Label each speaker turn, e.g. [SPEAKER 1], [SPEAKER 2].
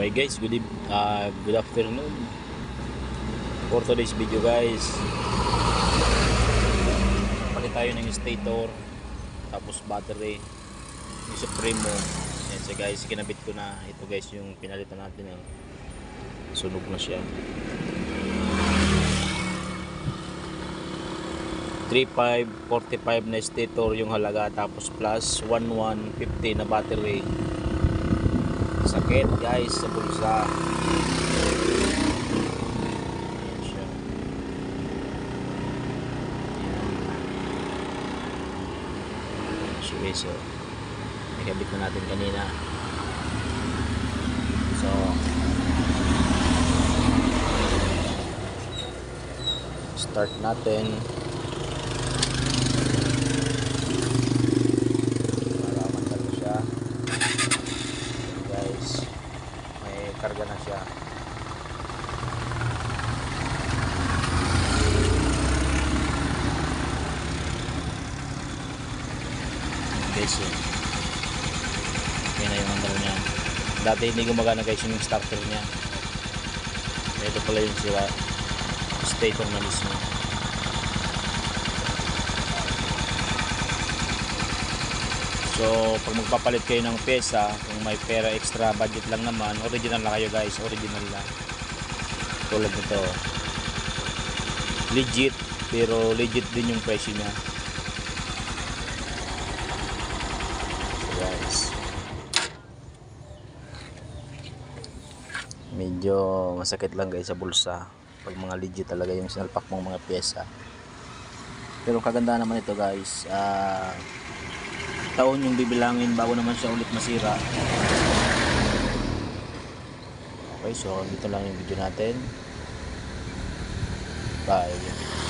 [SPEAKER 1] Okay guys, good, uh, good afternoon. For today's video guys, palit tayo ng stator, tapos battery, yung Supremo. Yan siya guys, kinabit ko na. Ito guys yung pinalitan natin. Eh. Sunog na siya. 3545 na stator yung halaga tapos plus 1150 na battery sakit guys sa bulsa. So guys so nakabit na natin kanina. So start natin para matalo siya guys may karga na siya. Guys yun yun na yung andar niya. Dati hindi gumagana guys yung starter niya. Ito pala yung sira stator na mismo So, pag magpapalit kayo ng pyesa, kung may pera extra budget lang naman, original na kayo guys, original na. Tulad nito. Legit, pero legit din yung presyo niya. So guys. Medyo masakit lang guys sa bulsa. Pag mga legit talaga yung sinalpak mong mga pyesa. Pero kaganda naman ito guys. Ah taon yung bibilangin bago naman siya ulit masira. Okay, so dito lang yung video natin. Bye.